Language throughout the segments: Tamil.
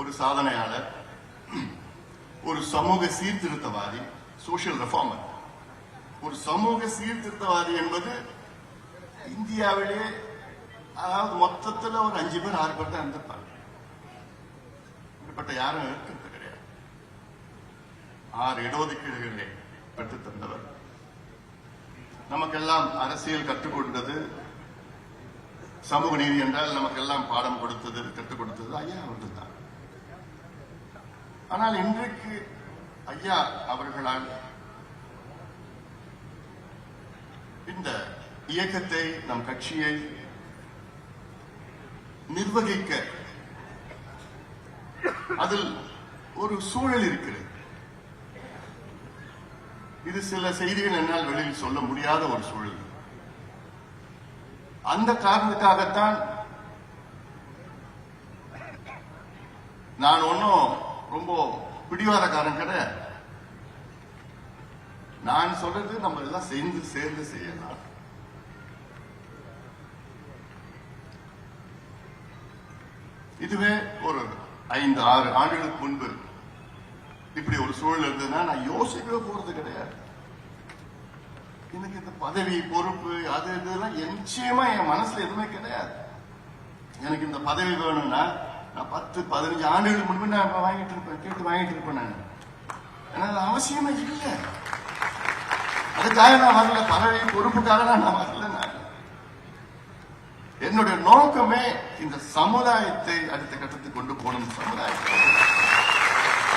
ஒரு சாதனையாளர் ஒரு சமூக சீர்திருத்தவாதி சோசியல் ரெஃபார்மர் ஒரு சமூக சீர்திருத்தவாதி என்பது இந்தியாவிலே அதாவது மொத்தத்துல ஒரு அஞ்சு பேர் ஆறு பேர் தான் இருந்திருப்பாங்க. இப்படிப்பட்ட யாரும் இருக்கிறது கிடையாது. ஆறு இடஒதுக்கீடுகளை பெற்று தந்தவர். நமக்கெல்லாம் அரசியல் கற்றுக் கொடுத்தது. சமூக நீதி என்றால் நமக்கெல்லாம் பாடம் கொடுத்தது கற்றுக் கொடுத்தது ஐயா அவர்கள் தான். ஆனால் இன்றைக்கு ஐயா அவர்களால் இந்த இயக்கத்தை நம் கட்சியை நிர்வகிக்க அதில் ஒரு சூழல் இருக்கிறது. இது சில செய்திகள் என்னால் வெளியில் சொல்ல முடியாத ஒரு சூழல். அந்த காரணத்துக்காகத்தான் நான் ஒன்னும் ரொம்ப பிடிவாதக்காரன் கிடையாது நான் சொல்றது நம்ம எல்லாம் சேர்ந்து சேர்ந்து செய்யலாம். இதுவே ஒரு ஐந்து ஆறு ஆண்டுகளுக்கு முன்பு இப்படி ஒரு சூழல் இருந்ததுன்னா நான் யோசிக்கவே போறது கிடையாது. எனக்கு இந்த பதவி பொறுப்பு அது இதெல்லாம் நிச்சயமா என் மனசுல எதுவுமே கிடையாது. எனக்கு இந்த பதவி வேணும்னா நான் பத்து பதினஞ்சு ஆண்டுகளுக்கு முன்பு நான் வாங்கிட்டு இருப்பேன் கேட்டு வாங்கிட்டு இருப்பேன் நான். ஆனால் அது அவசியமே இல்லை. அதுக்காக நான் வரல. பதவி பொறுப்புக்காக நான் நான் வரல நான். என்னுடைய நோக்கமே இந்த சமுதாயத்தை அடுத்த கட்டத்துக்கு கொண்டு போகணும் சமுதாயத்தை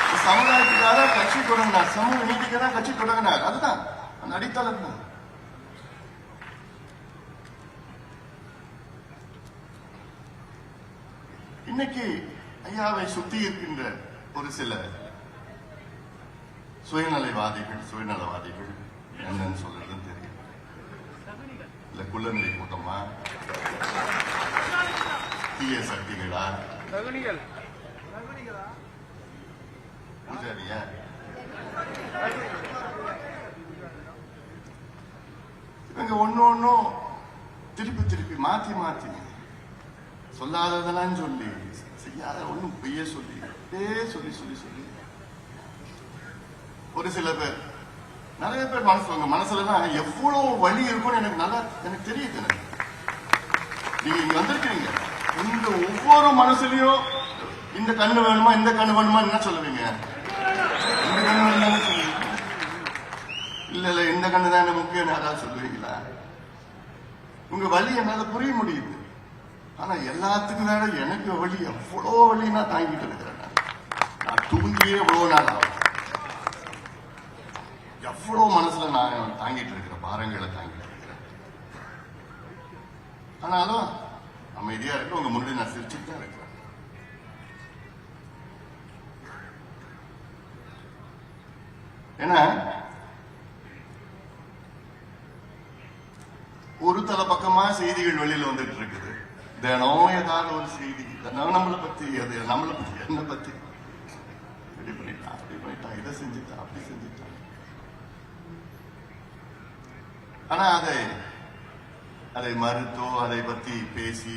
இந்த சமுதாயத்துக்காக கட்சி தொடங்கினார். சமூக நீதிக்கு தான் கட்சி தொடங்கினார். அதுதான். அந்த அடித்தளம் தான் இன்னைக்கு ஐயாவை சுத்தி இருக்கின்ற ஒரு சில சுயநலைவாதிகள் சுயநலவாதிகள் என்னன்னு சொல்றதுன்னு தெரியும். இல்ல குள்ளநிலை கூட்டமா? தீய சக்திகளா? பூஜாரியா? இவங்க ஒண்ணு ஒண்ணும் திருப்பி திருப்பி மாத்தி மாத்தி சொல்லாததெல்லாம் சொல்லி. செய்யாத ஒன்றும் பொய்ய சொல்லி. அப்படியே சொல்லி சொல்லி சொல்லி. ஒரு சில பேர் நிறைய பேர் மனசு உங்க மனசுலதான் எவ்வளவு வழி இருக்கும்னு எனக்கு நல்லா எனக்கு தெரியுது எனக்கு. நீங்க இங்க வந்திருக்கீங்க இந்த ஒவ்வொரு மனசுலயும் இந்த கண்ணு வேணுமா இந்த கண்ணு வேணுமா என்ன சொல்லுவீங்க? இந்த கண்ணு வேணுமா சொல்லுவீங்க இல்ல இல்ல இந்த கண்ணு தானே முக்கியம் யாராவது சொல்லுவீங்களா? உங்க வழி என்னால புரிய முடியுது. ஆனா எல்லாத்துக்கும் வேற எனக்கு வழி எவ்வளோ வழி நான் தாங்கிட்டு இருக்கிறேன் நான். தூங்கியே எவ்வளோ நாள் ஆகும். எவ்வளவு மனசுல நான் தாங்கிட்டு இருக்கிறேன் பாரங்களை தாங்கிட்டு இருக்கிறேன். ஆனாலும் அமைதியா இருக்க உங்க முன்னாடி நான் சிரிச்சுட்டு தான் இருக்கிறேன். ஏன்னா ஒரு தலை பக்கமா செய்திகள் வெளியில வந்துட்டு இருக்குது. தினம் ஏதாவது ஒரு செய்தி. தினம் நம்மளை பத்தி அது நம்மளை பத்தி என்ன பத்தி. இப்படி பண்ணிட்டான் அப்படி பண்ணிட்டான் இதை செஞ்சுட்டான் அப்படி செஞ்சுட்டான் ஆனா அதை அதை மறுத்தோ அதை பத்தி பேசி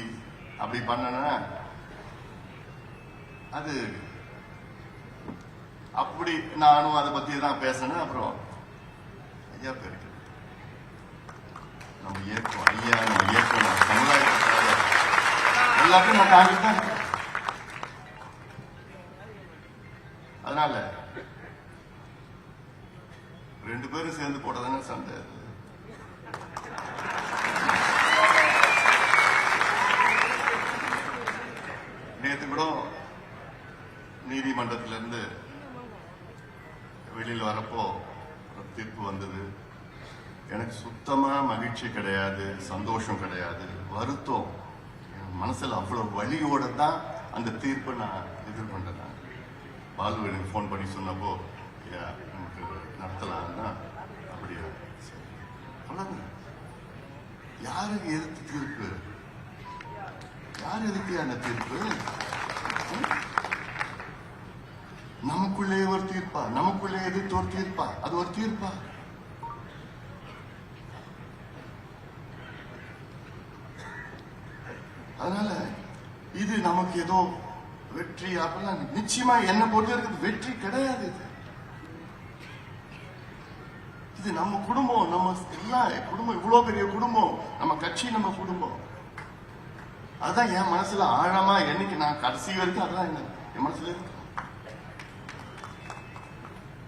அப்படி பண்ணனா அது அப்படி நானும் அதை பத்தி தான் பேசணும். அப்புறம் ஐயா பேருக்கு. நம்ம இயக்கம் ஐயா நம்ம இயக்கம் நம்ம எல்லாத்தையும் நான் தாங்கிட்டு தான். அதனால ரெண்டு பேரும் சேர்ந்து போட்டதானே சண்டை நேற்று நேத்து கூட நீதிமன்றத்துல இருந்து வெளியில் வரப்போ தீர்ப்பு வந்தது. எனக்கு சுத்தமா மகிழ்ச்சி கிடையாது சந்தோஷம் கிடையாது வருத்தம். மனசுல அவ்வளவு வலியோட தான் அந்த தீர்ப்பை நான் எதிர்கொண்டேன் நான். பாலு எனக்கு ஃபோன் பண்ணி சொன்னப்போ ஐயா நமக்கு நடத்தலாம்னா அப்படியா சரி. அவ்வளவுதான். யாருக்கு எதிர்த்து தீர்ப்பு யார் எதுக்கு அந்த தீர்ப்பு நமக்குள்ளே ஒரு தீர்ப்பா நமக்குள்ளே எதிர்த்து ஒரு தீர்ப்பா அது ஒரு தீர்ப்பா அதனால இது நமக்கு ஏதோ வெற்றி அப்படிலாம் நிச்சயமா என்ன பொறுத்த வரைக்கும் வெற்றி கிடையாது இது. இது நம்ம குடும்பம் நம்ம எல்லாம் குடும்பம் இவ்வளவு பெரிய குடும்பம் நம்ம கட்சி நம்ம குடும்பம். அதான் என் மனசுல ஆழமா என்னைக்கு நான் கடைசி வரைக்கும் அதான் என்ன என் மனசுல இருக்கு.